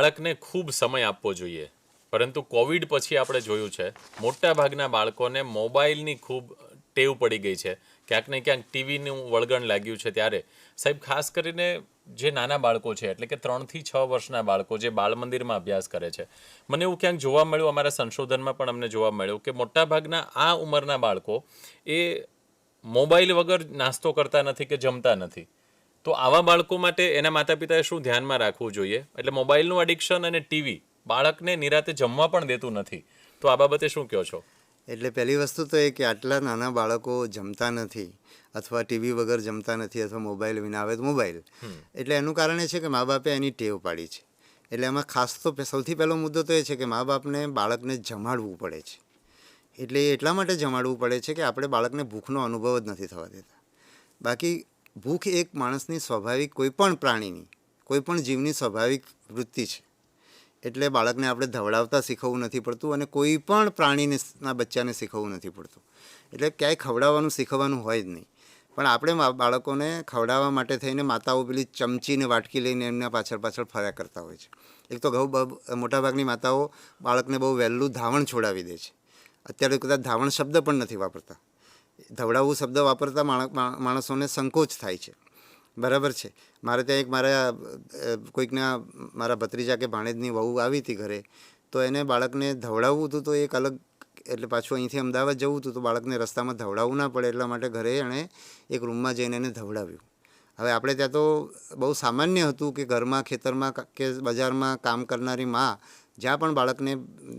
બાળકને ખૂબ સમય આપવો જોઈએ. પરંતુ કોવિડ પછી આપણે જોયું છે, મોટાભાગના બાળકોને મોબાઈલની ખૂબ ટેવ પડી ગઈ છે. ક્યાંક ને ક્યાંક ટીવીનું વળગણ લાગ્યું છે ત્યારે. સાહેબ, ખાસ કરીને જે નાના બાળકો છે, એટલે કે ત્રણથી છ વર્ષના બાળકો જે બાળ મંદિરમાં અભ્યાસ કરે છે, મને એવું ક્યાંક જોવા મળ્યું, અમારા સંશોધનમાં પણ અમને જોવા મળ્યું કે મોટાભાગના આ ઉંમરના બાળકો એ મોબાઈલ વગર નાસ્તો કરતા નથી કે જમતા નથી. તો આવા બાળકો માટે એના માતા પિતાએ શું ધ્યાનમાં રાખવું જોઈએ? એટલે મોબાઈલનું એડિક્શન અને ટીવી બાળકને નિરાતે જમવા પણ દેતું નથી. તો આ બાબતે શું કહો છો? એટલે પહેલી વસ્તુ તો એ કે આટલા નાના બાળકો જમતા નથી અથવા ટીવી વગર જમતા નથી અથવા મોબાઈલ વિના આવે તો મોબાઈલ. એટલે એનું કારણ એ છે કે મા બાપે એની ટેવ પાડી છે. એટલે એમાં ખાસ તો સૌથી પહેલો મુદ્દો તો એ છે કે મા બાપને બાળકને જમાડવું પડે છે. એટલે એટલા માટે જમાડવું પડે છે કે આપણે બાળકને ભૂખનો અનુભવ જ નથી થવા દેતા. બાકી ભૂખ એક માણસની સ્વાભાવિક કોઈ પણ પ્રાણીની કોઈપણ જીવની સ્વાભાવિક વૃત્તિ છે. એટલે બાળકને આપણે ધવડાવતા શીખવવું નથી પડતું અને કોઈ પણ પ્રાણીને ના બચ્ચાને શીખવવું નથી પડતું. એટલે ક્યાંય ખવડાવવાનું શીખવવાનું હોય જ નહીં. પણ આપણે બાળકોને ખવડાવવા માટે થઈને માતાઓ પેલી ચમચીને વાટકી લઈને એમના પાછળ પાછળ ફર્યા કરતા હોય છે. એક તો ઘઉં મોટાભાગની માતાઓ બાળકને બહુ વહેલું ધાવણ છોડાવી દે છે. અત્યારે કદાચ ધાવણ શબ્દ પણ નથી વાપરતા. ધવડાવવું શબ્દ વાપરતા માણ- માણસોને સંકોચ થાય છે. બરાબર છે. મારે ત્યાં એક મારા કોઈકના મારા ભત્રીજા કે ભાણેજની વહુ આવી હતી ઘરે, તો એને બાળકને ધવડાવવું હતું તો એક અલગ, એટલે પાછું અહીંથી અમદાવાદ જવું હતું તો બાળકને રસ્તામાં ધવડાવવું ના પડે એટલા માટે ઘરે એણે એક રૂમમાં જઈને એને ધવડાવ્યું. હવે આપણે ત્યાં તો બહુ સામાન્ય હતું કે ઘરમાં, ખેતરમાં કે બજારમાં કામ કરનારી માં જ્યાં પણ બાળકને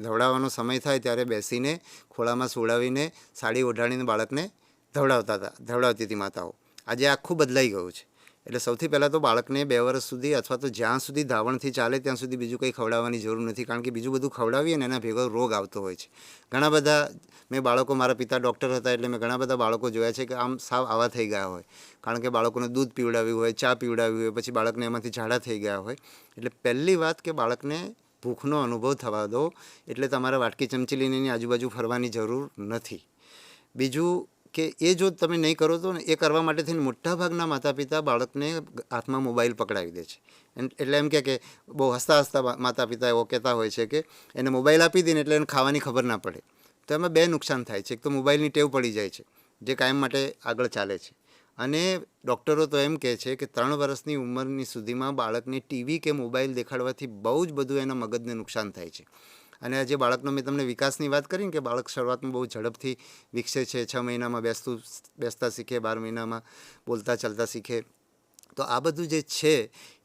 ધવડાવવાનો સમય થાય ત્યારે બેસીને ખોળામાં સુવડાવીને સાડી ઓઢાડીને બાળકને ધવડાવતા હતા, ધવડાવતી હતી માતાઓ. આજે આખું બદલાઈ ગયું છે. એટલે સૌથી પહેલાં તો બાળકને બે વર્ષ સુધી અથવા તો જ્યાં સુધી ધાવણથી ચાલે ત્યાં સુધી બીજું કંઈ ખવડાવવાની જરૂર નથી, કારણ કે બીજું બધું ખવડાવીએ ને એના ભેગો રોગ આવતો હોય છે. ઘણા બધા, મેં બાળકો, મારા પિતા ડૉક્ટર હતા એટલે મેં ઘણા બધા બાળકો જોયા છે કે આમ સાવ આવા થઈ ગયા હોય. કારણ કે બાળકોને દૂધ પીવડાવ્યું હોય, ચા પીવડાવ્યું હોય, પછી બાળકને એમાંથી ઝાડા થઈ ગયા હોય. એટલે પહેલી વાત કે બાળકને ભૂખનો અનુભવ થવા દો, એટલે તમારે વાટકી ચમચી લઈને એની આજુબાજુ ફરવાની જરૂર નથી. બીજું કે એ જો તમે નહીં કરો તો એ કરવા માટે થઈને મોટાભાગના માતા પિતા બાળકને હાથમાં મોબાઈલ પકડાવી દે છે. એટલે એમ કે બહુ હસતા હસતા માતા પિતા એવો કહેતા હોય છે કે એને મોબાઈલ આપી દઈને એટલે એને ખાવાની ખબર ના પડે. તો એમાં બે નુકસાન થાય છે. એક તો મોબાઈલની ટેવ પડી જાય છે, જે કાયમ માટે આગળ ચાલે છે. અને ડૉક્ટરો તો એમ કહે છે કે ત્રણ વર્ષની ઉંમરની સુધીમાં બાળકને ટીવી કે મોબાઈલ દેખાડવાથી બહુ જ બધું એના મગજને નુકસાન થાય છે. અને આજે બાળકનો મેં તમને વિકાસની વાત કરીને કે બાળક શરૂઆતમાં બહુ ઝડપથી વિકસે છે, છ મહિનામાં બેસતું, બેસતા શીખે, બાર મહિનામાં બોલતા ચાલતા શીખે. તો આ બધું જે છે,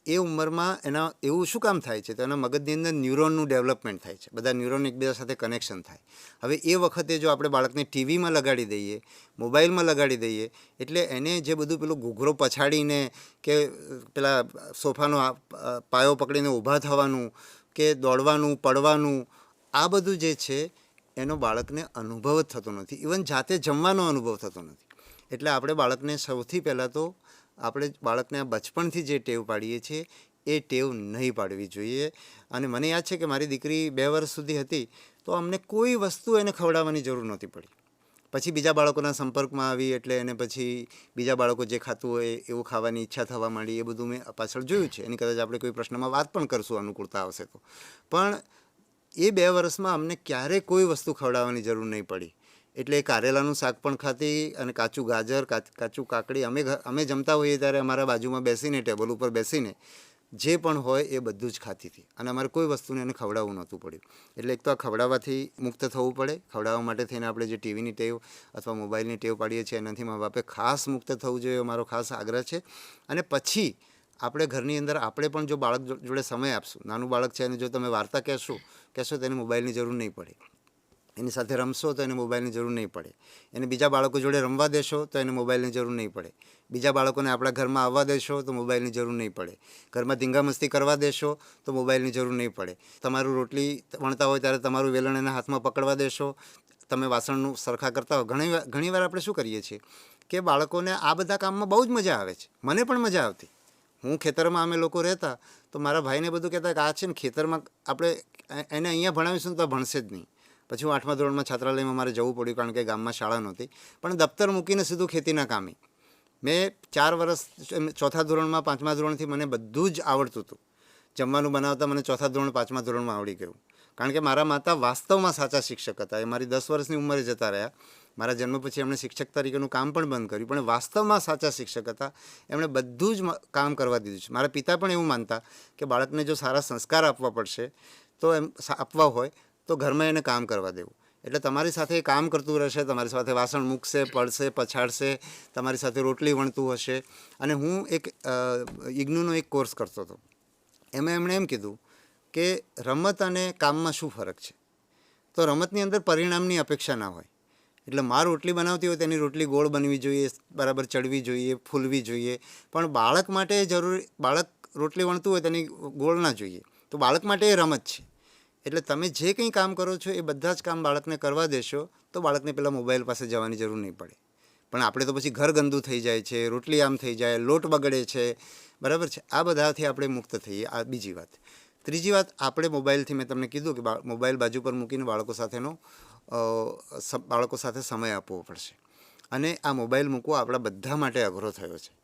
એ ઉંમરમાં એના એવું શું કામ થાય છે? તો એના મગજની અંદર ન્યુરોનનું ડેવલપમેન્ટ થાય છે. બધા ન્યુરોન એકબીજા સાથે કનેક્શન થાય. હવે એ વખતે જો આપણે બાળકને ટીવીમાં લગાડી દઈએ, મોબાઈલમાં લગાડી દઈએ, એટલે એને જે બધું પેલું ઘૂઘરો પછાડીને કે પેલા સોફાનો પાયો પકડીને ઊભા થવાનું કે દોડવાનું, પડવાનું, આ બધું જે છે, એનો બાળકને અનુભવ જ થતો નથી. ઇવન જાતે જમવાનો અનુભવ થતો નથી. એટલે આપણે બાળકને સૌથી પહેલાં તો આપણે બાળકને આ બચપણથી જે ટેવ પાડીએ છીએ, એ ટેવ નહીં પાડવી જોઈએ. અને મને યાદ છે કે મારી દીકરી બે વર્ષ સુધી હતી, તો અમને કોઈ વસ્તુ એને ખવડાવવાની જરૂર નહોતી પડી. પછી બીજા બાળકોના સંપર્કમાં આવી એટલે એને પછી બીજા બાળકો જે ખાતું હોય, એવું ખાવાની ઈચ્છા થવા માંડી, એ બધું મેં પાછળ જોયું છે. એની કદાચ આપણે કોઈ પ્રશ્નમાં વાત પણ કરશું, અનુકૂળતા આવશે તો. પણ એ બે વર્ષમાં અમને ક્યારેય કોઈ વસ્તુ ખવડાવવાની જરૂર નહીં પડી. એટલે કારેલાનું શાક પણ ખાતી અને કાચું ગાજર, કાચ- કાકડી, અમે અમે જમતા હોઈએ ત્યારે અમારા બાજુમાં બેસીને, ટેબલ ઉપર બેસીને જે પણ હોય એ બધું જ ખાતી હતી. અને અમારે કોઈ વસ્તુને એને ખવડાવવું નહોતું પડ્યું. એટલે એક તો આ ખવડાવવાથી મુક્ત થવું પડે. ખવડાવવા માટે થઈને આપણે જે ટીવીની ટેવ અથવા મોબાઈલની ટેવ પાડીએ છીએ, એનાથી મા બાપે ખાસ મુક્ત થવું જોઈએ અમારો મારો ખાસ આગ્રહ છે. અને પછી આપણે ઘરની અંદર આપણે પણ જો બાળક જોડે સમય આપશું. નાનું બાળક છે અને જો તમે વાર્તા કહેશો કહેશો તેને મોબાઈલની જરૂર નહીં પડે. એની સાથે રમશો તો એને મોબાઈલની જરૂર નહીં પડે. એને બીજા બાળકો જોડે રમવા દેશો તો એને મોબાઈલની જરૂર નહીં પડે. બીજા બાળકોને આપણા ઘરમાં આવવા દેશો તો મોબાઈલની જરૂર નહીં પડે. ઘરમાં ધીંગામસ્તી કરવા દેશો તો મોબાઈલની જરૂર નહીં પડે. તમારું રોટલી વણતા હોય ત્યારે તમારું વેલણ એના હાથમાં પકડવા દેશો. તમે વાસણનું સરખા કરતા હોય. ઘણી ઘણીવાર આપણે શું કરીએ છીએ કે બાળકોને આ બધા કામમાં બહુ જ મજા આવે છે. મને પણ મજા આવતી. હું ખેતરમાં અમે લોકો રહેતા તો મારા ભાઈને બધું કહેતા કે આ છે ને ખેતરમાં આપણે એને અહીંયા ભણાવીશું તો ભણશે જ નહીં. પછી હું આઠમા ધોરણમાં છાત્રાલયમાં મારે જવું પડ્યું કારણ કે ગામમાં શાળા નહોતી. પણ દફતર મૂકીને સીધું ખેતીના કામે. મેં ચાર વર્ષ ચોથા ધોરણમાં પાંચમા ધોરણથી મને બધું જ આવડતું હતું. જમવાનું બનાવતા મને ચોથા ધોરણ, પાંચમા ધોરણમાં આવડી ગયું. કારણ કે મારા માતા વાસ્તવમાં સાચા શિક્ષક હતા. એ મારી દસ વર્ષની ઉંમરે જતા રહ્યા. મારા જન્મ પછી એમણે શિક્ષક તરીકેનું કામ પણ બંધ કર્યું. પણ વાસ્તવમાં સાચા શિક્ષક હતા. એમણે બધું જ કામ કરવા દીધું છે. મારા પિતા પણ એવું માનતા કે બાળકને જો સારા સંસ્કાર આપવા પડશે, તો એમ આપવા હોય તો ઘરમાં એને કામ કરવા દેવું. એટલે તમારી સાથે કામ કરતું રહેશે, તમારી સાથે વાસણ મૂકશે, પડશે, પછાડશે, તમારી સાથે રોટલી વણતું હશે. અને હું એક ઇગ્નુનો એક કોર્સ કરતો હતો. એમાં એમણે એમ કીધું કે રમત અને કામમાં શું ફરક છે? તો રમતની અંદર પરિણામની અપેક્ષા ના હોય. એટલે માર રોટલી બનાવતી હોય તેની રોટલી ગોળ બનવી જોઈએ, બરાબર ચડવી જોઈએ, ફૂલવી જોઈએ. પણ બાળક માટે જરૂરી, બાળક રોટલી વણતું હોય તેની ગોળ ના જોઈએ. તો બાળક માટે એ રમત છે. એટલે તમે જે કંઈ કામ કરો છો એ બધા જ કામ બાળકને કરવા દેશો, તો બાળકને પેલા મોબાઈલ પાસે જવાની જરૂર નહીં પડે. પણ આપણે તો પછી ઘર ગંદુ થઈ જાય છે, રોટલી આમ થઈ જાય, લોટ બગડે છે, બરાબર છે? આ બધાથી આપણે મુક્ત થઈએ. આ બીજી વાત. ત્રીજી વાત, આપણે મોબાઈલથી મેં તમને કીધું કે મોબાઈલ બાજુ પર મૂકીને બાળકો સાથેનો બાળકો સાથે સમય આપવો પડશે. અને આ મોબાઈલ મૂકવો આપણા બધા માટે અઘરો થયો છે.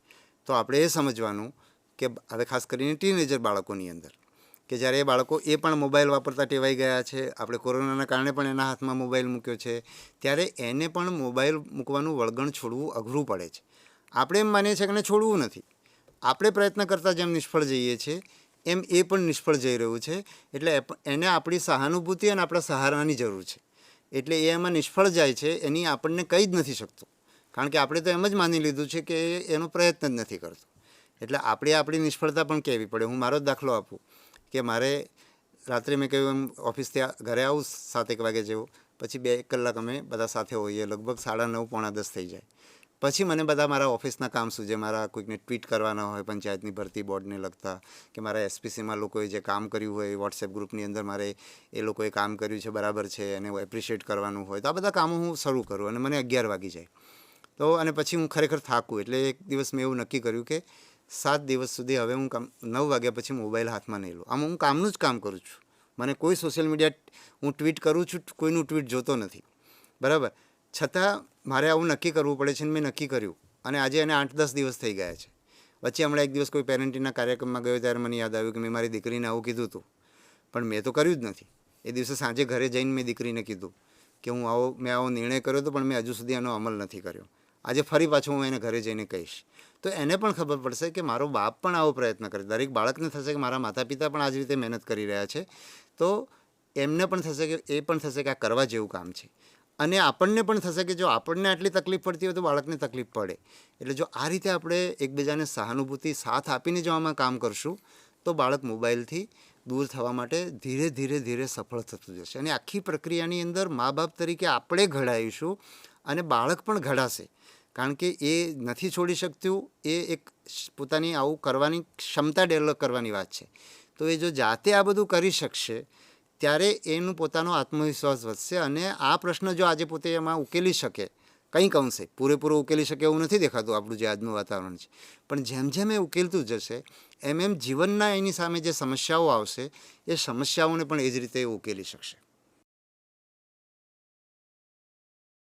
તો આપણે એ સમજવાનું કે હવે ખાસ કરીને ટીનેજર બાળકોની અંદર. કે જ્યારે એ બાળકો એ પણ મોબાઈલ વાપરતા ટેવાઈ ગયા છે, આપણે કોરોનાના કારણે પણ એના હાથમાં મોબાઈલ મૂક્યો છે, ત્યારે એને પણ મોબાઈલ મૂકવાનું વળગણ છોડવું અઘરું પડે છે. આપણે એમ માનીએ છીએ કે એને છોડવું નથી. આપણે પ્રયત્ન કરતાં જેમ નિષ્ફળ જઈએ છીએ, એમ એ પણ નિષ્ફળ જઈ રહ્યું છે, એટલે એને આપણી સહાનુભૂતિ અને આપણા સહારાની જરૂર છે. એટલે એ એમાં નિષ્ફળ જાય છે, એની આપણને કંઈ જ નથી શકતું. કારણ કે આપણે તો એમ જ માની લીધું છે કે એનો પ્રયત્ન જ નથી કરતો. એટલે આપણે આપણી નિષ્ફળતા પણ કહેવી પડે? હું મારો જ દાખલો આપું. કે મારે રાત્રે મેં કહ્યું એમ ઓફિસથી ઘરે આવું સાત એક વાગે જેવું. પછી બે એક કલાક અમે બધા સાથે હોઈએ. લગભગ સાડા નવ, પોણા દસ થઈ જાય. પછી મને બધા મારા ઓફિસના કામ સૂજે. મારા કોઈકને ટ્વીટ કરવાના હોય, પંચાયતની ભરતી બોર્ડને લગતા. કે મારા એસપીસીમાં લોકોએ જે કામ કર્યું હોય વોટ્સએપ ગ્રુપની અંદર મારે એ લોકોએ કામ કર્યું છે, બરાબર છે અને એપ્રિશિએટ કરવાનું હોય. તો આ બધા કામો હું શરૂ કરું અને મને અગિયાર વાગી જાય. તો અને પછી હું ખરેખર થાકું. એટલે એક દિવસ મેં એવું નક્કી કર્યું કે સાત દિવસ સુધી હવે હું કામ, નવ વાગ્યા પછી મોબાઈલ હાથમાં નહીં લઉં. આમ હું કામનું જ કામ કરું છું. મને કોઈ સોશિયલ મીડિયા હું ટ્વીટ કરું છું કોઈનું ટ્વીટ જોતો નથી. બરાબર? છતાં મારે આવું નક્કી કરવું પડે છે ને મેં નક્કી કર્યું. અને આજે એને આઠ દસ દિવસ થઈ ગયા છે. વચ્ચે હમણાં એક દિવસ કોઈ પેરેન્ટિંગના કાર્યક્રમમાં ગયો ત્યારે મને યાદ આવ્યું કે મેં મારી દીકરીને આવું કીધું હતું. પણ મેં તો કર્યું જ નથી. એ દિવસે સાંજે ઘરે જઈને મેં દીકરીને કીધું કે હું આવો, મેં આવો નિર્ણય કર્યો હતો પણ મેં હજુ સુધી આનો અમલ નથી કર્યો. આજે ફરી પાછું હું એને ઘરે જઈને કહીશ. તો એને પણ ખબર પડશે કે મારો બાપ પણ આવો પ્રયત્ન કરે. દરેક બાળકને થશે કે મારા માતા પિતા પણ આ જ રીતે મહેનત કરી રહ્યા છે. તો એમને પણ થશે કે, એ પણ થશે કે આ કરવા જેવું કામ છે. અને આપણને પણ થશે કે જો આપણને આટલી તકલીફ પડતી હોય તો બાળકને તકલીફ પડે. એટલે જો આ રીતે આપણે એકબીજાને સહાનુભૂતિ, સાથ આપીને જો આમાં કામ કરશું, તો બાળક મોબાઈલથી દૂર થવા માટે ધીરે ધીરે ધીરે સફળ થતું જશે. અને આખી પ્રક્રિયાની અંદર મા બાપ તરીકે આપણે ઘડાઈશું અને બાળક પણ ઘડાશે. કારણ કે એ નથી છોડી શકતું, એ એક પોતાની આવું કરવાની ક્ષમતા ડેવલપ કરવાની વાત છે. તો એ જો જાતે આ બધું કરી શકશે, ત્યારે એનું પોતાનો આત્મવિશ્વાસ વધશે અને આ પ્રશ્ન જો આજે પોતે એમાં ઉકેલી શકે કંઈક અંશે પૂરેપૂરો ઉકેલી શકે એવું નથી દેખાતું આપણું જે આજનું વાતાવરણ છે. પણ જેમ જેમ એ ઉકેલતું જશે, એમ એમ જીવનના એની સામે જે સમસ્યાઓ આવશે, એ સમસ્યાઓને પણ એ જ રીતે ઉકેલી શકશે.